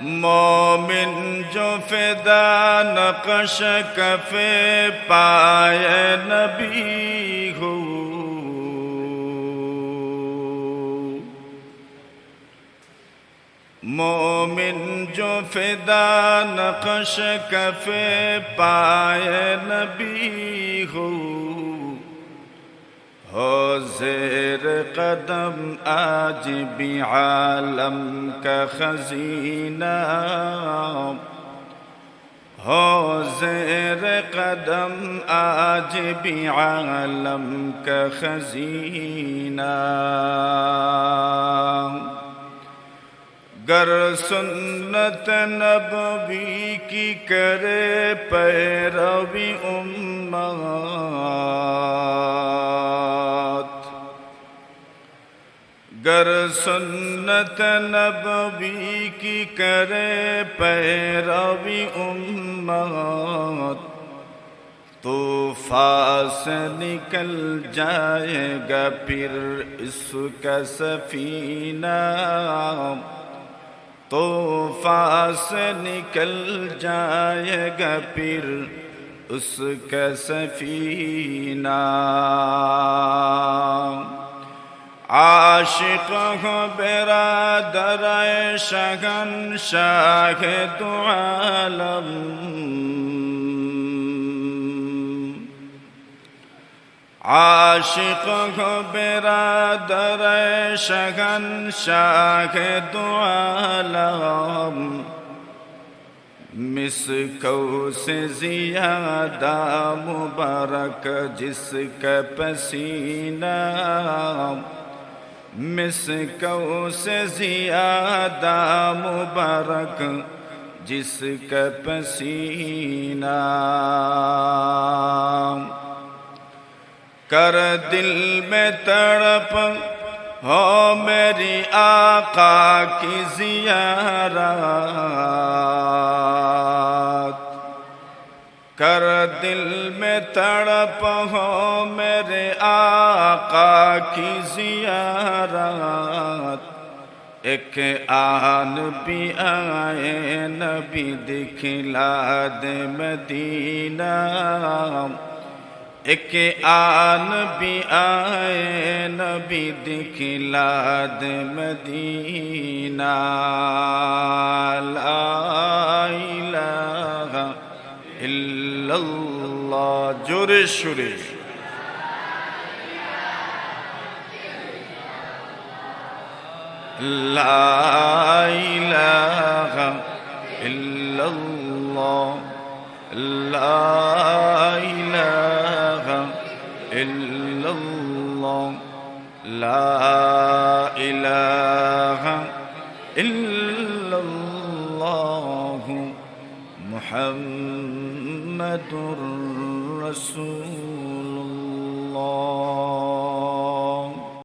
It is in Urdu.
مومن جو فدا نقش کفے پائے نبی ہو مومن جو فدا نقش کفے پائے نبی ہو ہو زیر قدم آج بھی عالم کا خزینہ۔ ہو زیر قدم آج بھی عالم کا خزینہ۔ گر سنت نبوی کی کرے پیروی امت۔ گر سنت نبوی کی کرے پیروی امت، تو فاس نکل جائے گا پھر اس کا سفینہ۔ تو فاس نکل جائے گا پھر اس کا سفینہ۔ عاشق ہو برادر شگن شاہ دو عالم۔ عاشق ہو برادر شگن شاہ دو عالم۔ مس کو سے زیادہ مبارک جس کا پسینہ۔ مس کو سے زیادہ مبارک، جس کا پسینہ کر دل میں تڑپ ہو میری آقا کی زیارت۔ کر دل میں تڑپ ہو میرے آقا کی زیارت ایک آن بھی آئے نبی دکھلا دے مدینہ ایک آن بھی آئے نبی دکھلا دے مدینہ لا আল্লাহ জোরে সুরে। লাইলাহা ইল্লাল্লাহ। লাইলাহা ইল্লাল্লাহ। লা ইলাহা ইল্লাল্লাহ। মুহাম্মদ الا اللہ لا الہ الا اللہ محمد رسول اللہ